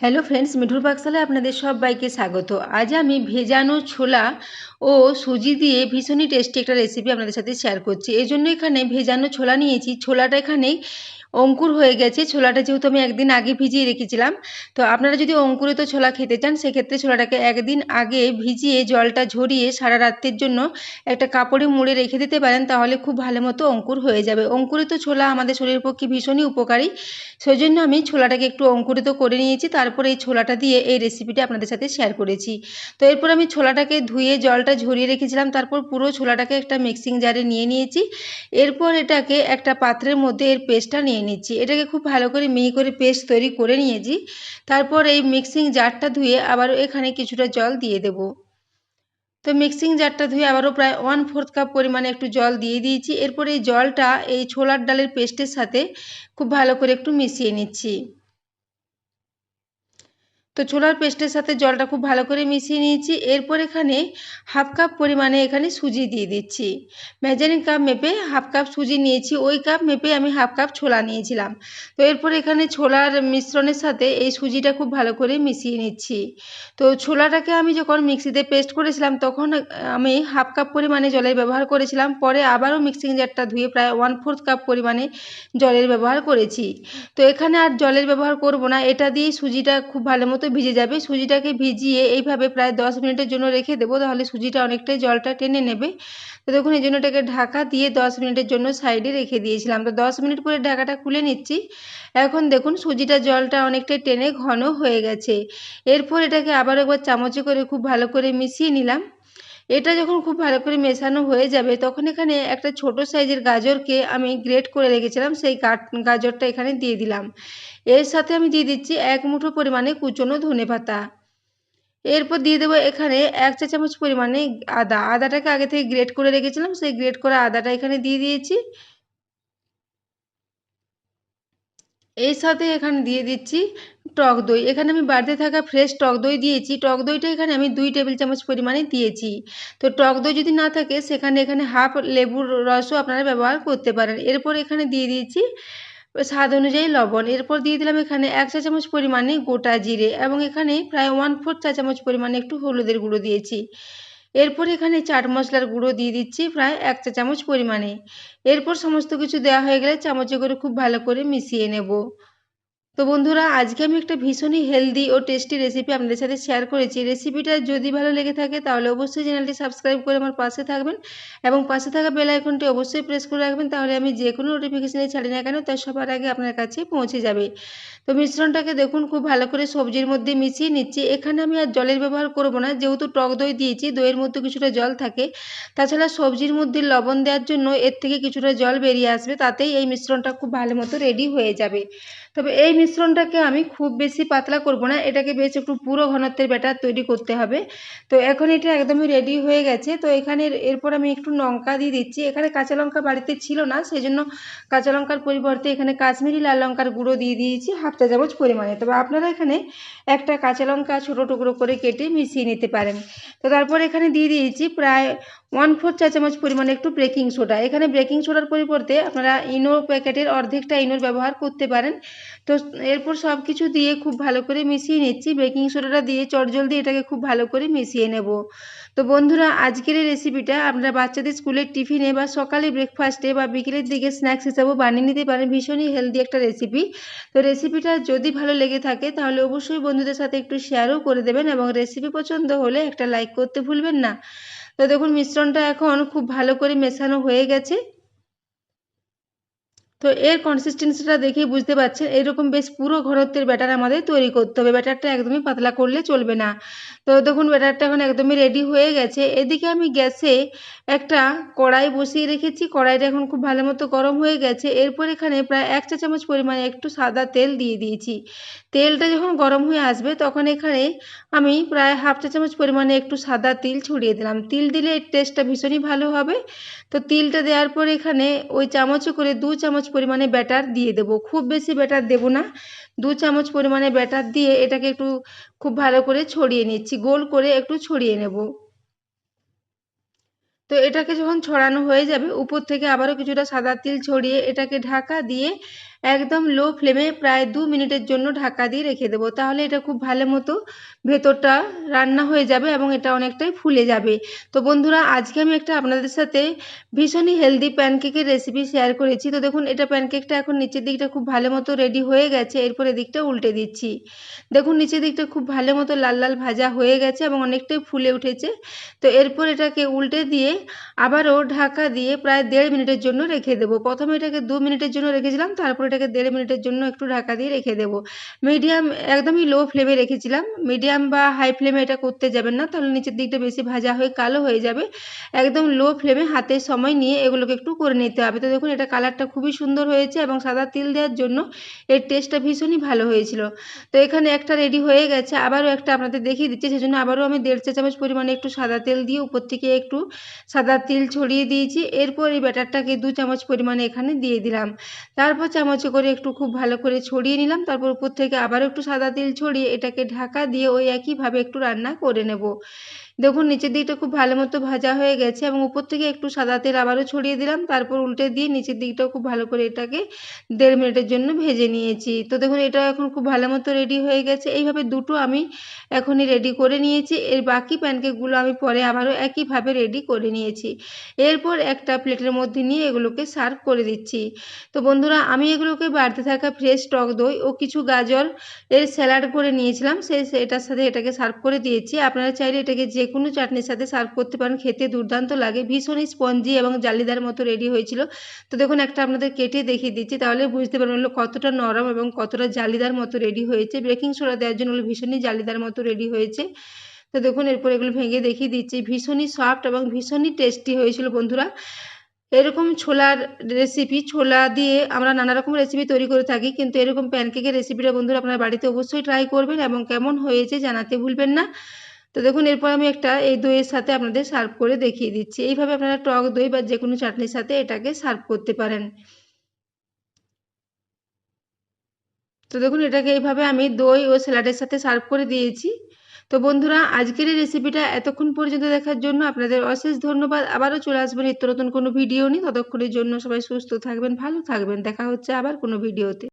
Hello friends মিঠুর পাকশালে আপনাদের সবাইকে স্বাগত। আজ আমি ভেজানো ছোলা ও সুজি দিয়ে ভীষণই টেস্টি একটা রেসিপি আপনাদের সাথে শেয়ার করছি। এই জন্য এখানে ভেজানো ছোলা নিয়েছি। ছোলাটা এখানে অঙ্কুর হয়ে গেছে। ছোলাটা যেহেতু আমি একদিন আগে ভিজিয়ে রেখেছিলাম, তো আপনারা যদি অঙ্কুরিত ছোলা খেতে চান, সেক্ষেত্রে ছোলাটাকে একদিন আগে ভিজিয়ে জলটা ঝরিয়ে সারা রাত্রির জন্য একটা কাপড়ে মুড়ে রেখে দিতে পারেন, তাহলে খুব ভালো মতো অঙ্কুর হয়ে যাবে। অঙ্কুরিত ছোলা আমাদের শরীরের পক্ষে ভীষণই উপকারী। সেই জন্য আমি ছোলাটাকে একটু অঙ্কুরিত করে নিয়েছি, তারপরে এই ছোলাটা দিয়ে এই রেসিপিটা আপনাদের সাথে শেয়ার করেছি। তো এরপর আমি ছোলাটাকে ধুয়ে জলটা ঝরিয়ে রেখেছিলাম, তারপর পুরো ছোলাটাকে একটা মিক্সিং জারে নিয়ে নিয়েছি। এরপর এটাকে একটা পাত্রের মধ্যে এর পেস্টটা নিয়ে নিচ্ছি। এটাকে খুব ভালো করে মিহি করে পেস্ট তৈরি করে নিয়েছি। তারপর এই মিক্সিং জারটা ধুয়ে আবারও এখানে কিছুটা জল দিয়ে দেব। তো মিক্সিং জারটা ধুয়ে আবারও প্রায় ওয়ান ফোর্থ কাপ পরিমাণে একটু জল দিয়ে দিয়েছি। এরপর এই জলটা এই ছোলার ডালের পেস্টের সাথে খুব ভালো করে একটু মিশিয়ে নিচ্ছি। তো ছোলার পেস্টের সাথে জলটা খুব ভালো করে মিশিয়ে নিয়েছি। এরপর এখানে হাফ কাপ পরিমাণে এখানে সুজি দিয়ে দিচ্ছি। মেজারিং কাপ মেপে হাফ কাপ সুজি নিয়েছি। ওই কাপ মেপে আমি হাফ কাপ ছোলা নিয়েছিলাম। তো এরপর এখানে ছোলার মিশ্রণের সাথে এই সুজিটা খুব ভালো করে মিশিয়ে নিচ্ছি। তো ছোলাটাকে আমি যখন মিক্সিতে পেস্ট করেছিলাম, তখন আমি হাফ কাপ পরিমাণে জলের ব্যবহার করেছিলাম। পরে আবারও মিক্সিং জারটা ধুয়ে প্রায় ওয়ান ফোর্থ কাপ পরিমাণে জলের ব্যবহার করেছি। তো এখানে আর জলের ব্যবহার করব না। এটা দিয়েই সুজিটা খুব ভালো মতো ভিজে যাবে। সুজিটাকে ভিজিয়ে এইভাবে প্রায় দশ মিনিটের জন্য রেখে দেবো, তাহলে সুজিটা অনেকটাই জলটা টেনে নেবে। তো দেখুন, এই জন্য এটাকে ঢাকা দিয়ে দশ মিনিটের জন্য সাইডে রেখে দিয়েছিলাম। তো দশ মিনিট পরে ঢাকাটা খুলে নিচ্ছি। এখন দেখুন, সুজিটা জলটা অনেকটাই টেনে ঘন হয়ে গেছে। এরপর এটাকে আবার একবার চামচে করে খুব ভালো করে মিশিয়ে নিলাম। এটা যখন খুব ভালো করে মেশানো হয়ে যাবে, তখন এখানে একটা ছোট সাইজের গাজরকে আমি গ্রেট করে রেখেছিলাম, সেই গাজরটা এখানে দিয়ে দিলাম। এর সাথে আমি দিয়ে দিচ্ছি এক মুঠো পরিমাণে কুচনো ধনে পাতা। এরপর দিয়ে দেবো এখানে এক চা চামচ পরিমাণে আদা। আদাটাকে আগে থেকে গ্রেট করে রেখেছিলাম, সেই গ্রেট করা আদাটা এখানে দিয়ে দিয়েছি। এর সাথে এখানে দিয়ে দিচ্ছি টক দই। এখানে আমি বাড়িতে থাকা ফ্রেশ টক দই দিয়েছি। টক দইটা এখানে আমি দুই টেবিল চামচ পরিমাণে দিয়েছি। তো টক দই যদি না থাকে, সেখানে এখানে হাফ লেবুর রসও আপনারা ব্যবহার করতে পারেন। এরপর এখানে দিয়ে দিয়েছি স্বাদ অনুযায়ী লবণ। এরপর দিয়ে দিলাম এখানে এক চা চামচ পরিমাণে গোটা জিরে এবং এখানে প্রায় ওয়ান ফোর চা চামচ পরিমাণে একটু হলুদের গুঁড়ো দিয়েছি। এরপর এখানে চাট মশলার গুঁড়ো দিয়ে দিচ্ছি প্রায় এক চা চামচ পরিমাণে। এরপর সমস্ত কিছু দেওয়া হয়ে গেলে চামচে করে খুব ভালো করে মিশিয়ে নেব। তো বন্ধুরা, আজকে আমি একটা ভীষণই হেলদি ও টেস্টি রেসিপি আপনাদের সাথে শেয়ার করেছি। রেসিপিটা যদি ভালো লেগে থাকে, তাহলে অবশ্যই চ্যানেলটি সাবস্ক্রাইব করে আমার পাশে থাকবেন এবং পাশে থাকা বেল আইকনটি অবশ্যই প্রেস করে রাখবেন, তাহলে আমি যে কোনো নোটিফিকেশানে ছাড়ি না কেন তার সবার আগে আপনার কাছে পৌঁছে যাবে। তো মিশ্রণটাকে দেখুন, খুব ভালো করে সবজির মধ্যে মিশিয়ে নিচ্ছি। এখানে আমি আর জলের ব্যবহার করব না, যেহেতু টক দই দিয়েছি, দইয়ের মধ্যে কিছুটা জল থাকে। তাছাড়া সবজির মধ্যে লবণ দেওয়ার জন্য এর থেকে কিছুটা জল বেরিয়ে আসবে, তাতেই এই মিশ্রণটা খুব ভালো মতো রেডি হয়ে যাবে। তবে এই মিশ্রণটাকে আমি খুব বেশি পাতলা করব না। এটাকে বেশ একটু পুরো ঘনত্বের ব্যাটার তৈরি করতে হবে। তো এখন এটা একদমই রেডি হয়ে গেছে। তো এখানে এরপর আমি একটু লঙ্কা দিয়ে দিচ্ছি। এখানে কাঁচা লঙ্কা বাড়িতে ছিল না সেই জন্য কাঁচা লঙ্কার পরিবর্তে এখানে কাশ্মীরি লাল লঙ্কার গুঁড়ো দিয়ে দিয়েছি হাফ চা চামচ পরিমাণে। তবে আপনারা এখানে একটা কাঁচা লঙ্কা ছোটো টুকরো করে কেটে মিশিয়ে নিতে পারেন। তো তারপর এখানে দিয়ে দিয়েছি প্রায় ওয়ান ফোর চা চামচ পরিমাণে একটু বেকিং সোডা এখানে বেকিং সোডার পরিবর্তে আপনারা ইনো প্যাকেটের অর্ধেকটা ইনোর ব্যবহার করতে পারেন। তো এরপর সব কিছু দিয়ে খুব ভালো করে মিশিয়ে নিচ্ছি। বেকিং সোডাটা দিয়ে চটজলদি এটাকে খুব ভালো করে মিশিয়ে নেব। তো বন্ধুরা, আজকের এই রেসিপিটা আপনারা বাচ্চাদের স্কুলের টিফিনে বা সকালে ব্রেকফাস্টে বা বিকেলের দিকে স্ন্যাক্স হিসাবেও বানিয়ে নিতে পারেন। ভীষণই হেলদি একটা রেসিপি তো রেসিপিটা যদি ভালো লেগে থাকে, তাহলে অবশ্যই বন্ধুদের সাথে একটু শেয়ারও করে দেবেন এবং রেসিপি পছন্দ হলে একটা লাইক করতে ভুলবেন না। তো দেখুন, মিশ্রণটা এখন খুব ভালো করে মেশানো হয়ে গেছে। তো এর কনসিস্টেন্সিটা দেখেই বুঝতে পারছেন, এরকম বেশ পুরো ঘনত্বের ব্যাটার আমাদের তৈরি করতে হবে। ব্যাটারটা একদমই পাতলা করলে চলবে না। তো দেখুন, ব্যাটারটা এখন একদমই রেডি হয়ে গেছে। এদিকে আমি গ্যাসে একটা কড়াই বসিয়ে রেখেছি। কড়াইটা এখন খুব ভালো মতো গরম হয়ে গেছে। এরপর এখানে প্রায় এক চা চামচ পরিমাণে একটু সাদা তেল দিয়ে দিয়েছি। তেলটা যখন গরম হয়ে আসবে, তখন এখানে আমি প্রায় হাফ চা চামচ পরিমাণে একটু সাদা তিল ছড়িয়ে দিলাম। তিল দিলে এর টেস্টটা ভীষণই ভালো হবে। তো তিলটা দেওয়ার পর এখানে ওই চামচে করে দু চামচ পরিমাণে ব্যাটার দিয়ে দেব। খুব বেশি ব্যাটার দেব না। দু চামচ পরিমাণে ব্যাটার দিয়ে এটাকে একটু খুব ভালো করে ছড়িয়ে নিচ্ছি। গোল করে একটু ছড়িয়ে নেব। তো এটাকে যখন ছড়ানো হয়ে যাবে, উপর থেকে আবারও কিছুটা সাদা তিল ছড়িয়ে এটাকে ঢাকা দিয়ে একদম লো ফ্লেমে প্রায় দু মিনিটের জন্য ঢাকা দিয়ে রেখে দেবো। তাহলে এটা খুব ভালো মতো ভেতরটা রান্না হয়ে যাবে এবং এটা অনেকটাই ফুলে যাবে। তো বন্ধুরা, আজকে আমি একটা আপনাদের সাথে ভীষণই হেলদি প্যানকেকের রেসিপি শেয়ার করেছি। তো দেখুন, এটা প্যানকেকটা এখন নিচের দিকটা খুব ভালো মতো রেডি হয়ে গেছে। এরপর এদিকটা উল্টে দিচ্ছি। দেখুন, নিচের দিকটা খুব ভালো মতো লাল লাল ভাজা হয়ে গেছে এবং অনেকটাই ফুলে উঠেছে। তো এরপর এটাকে উল্টে দিয়ে আবারও ঢাকা দিয়ে প্রায় দেড় মিনিটের জন্য রেখে দেবো। প্রথমে এটাকে দু মিনিটের জন্য রেখেছিলাম, তারপর এটাকে দেড় মিনিটের জন্য একটু ঢাকা দিয়ে রেখে দেবো। মিডিয়াম একদমই লো ফ্লেমে রেখেছিলাম। মিডিয়াম বা হাই ফ্লেমে এটা করতে যাবেন না, তাহলে নিচের দিকটা বেশি ভাজা হয়ে কালো হয়ে যাবে। একদম লো ফ্লেমে হাতে সময় নিয়ে এগুলোকে একটু করে নিতে হবে। তো দেখুন, এটা কালারটা খুবই সুন্দর হয়েছে এবং সাদা তিল দেওয়ার জন্য এর টেস্টটা ভীষণই ভালো হয়েছিল। তো এখানে একটা রেডি হয়ে গেছে। আবারও একটা আপনাদের দেখিয়ে দিচ্ছি, সেজন্য আবারও আমি দেড় চা চামচ পরিমাণে একটু সাদা তেল দিয়ে উপর থেকে একটু সাদা তিল ছড়িয়ে দিয়েছি। এরপর এই ব্যাটারটাকে দু চামচ পরিমাণে এখানে দিয়ে দিলাম। তারপর চামচে করে একটু খুব ভালো করে ছড়িয়ে নিলাম, তারপর উপর থেকে আবার একটু সাদা তিল ছড়িয়ে এটাকে ঢাকা দিয়ে ওই একইভাবে একটু রান্না করে নেব। দেখুন, নিচের দিকটা খুব ভালো মতো ভাজা হয়ে গেছে এবং উপর থেকে একটু সাদা তেল আবারও ছড়িয়ে দিলাম। তারপর উল্টে দিয়ে নিচের দিকটাও খুব ভালো করে এটাকে দেড় মিনিটের জন্য ভেজে নিয়েছি। তো দেখুন, এটা এখন খুব ভালো মতো রেডি হয়ে গেছে। এইভাবে দুটো আমি এখনই রেডি করে নিয়েছি। এর বাকি প্যানকেকগুলো আমি পরে আবারও একইভাবে রেডি করে নিয়েছি। এরপর একটা প্লেটের মধ্যে নিয়ে এগুলোকে সার্ভ করে দিচ্ছি। তো বন্ধুরা, আমি এগুলোকে বাড়তে থাকা ফ্রেশ টক দই ও কিছু গাজর এর স্যালাড করে নিয়েছিলাম। সেই এটার সাথে এটাকে সার্ভ করে দিয়েছি। আপনারা চাইলে এটাকে যে কোনো চাটনির সাথে সার্ভ করতে পারেন। খেতে দুর্দান্ত লাগে। ভীষণই স্পঞ্জি এবং জালিদার মতো রেডি হয়েছিল। তো দেখুন, একটা আপনাদের কেটে দেখিয়ে দিচ্ছি। তাহলে বুঝতে পারবেন কতটা নরম এবং কতটা জালিদার মতো রেডি হয়েছে। বেকিং সোডা দেওয়ার জন্য ভীষণই জালিদার মতো রেডি হয়েছে। তো দেখুন, এরপর এগুলো ভেঙে দেখিয়ে দিচ্ছি। ভীষণই সফট এবং ভীষণই টেস্টি হয়েছিল বন্ধুরা। এরকম ছোলার রেসিপি ছোলা দিয়ে আমরা নানা রকম রেসিপি তৈরি করে থাকি। কিন্তু এরকম প্যানকেকের রেসিপিটা বন্ধুরা আপনার বাড়িতে অবশ্যই ট্রাই করবেন এবং কেমন হয়েছে জানাতে ভুলবেন না। তো দেখুন, এরপর আমি একটা এই দইয়ের সাথে আপনাদের সার্ভ করে দেখিয়ে দিচ্ছি। এইভাবে আপনারা টক দই বা যে কোনো চাটনির সাথে এটাকে সার্ভ করতে পারেন। তো দেখুন, এটাকে এইভাবে আমি দই ও স্যালাডের সাথে সার্ভ করে দিয়েছি। তো বন্ধুরা, আজকের এই রেসিপিটা এতক্ষণ পর্যন্ত দেখার জন্য আপনাদের অশেষ ধন্যবাদ। আবারও চলে আসবেন নিত্য নতুন কোনো ভিডিও নিয়ে। ততক্ষণের জন্য সবাই সুস্থ থাকবেন, ভালো থাকবেন। দেখা হচ্ছে আবার কোনো ভিডিওতে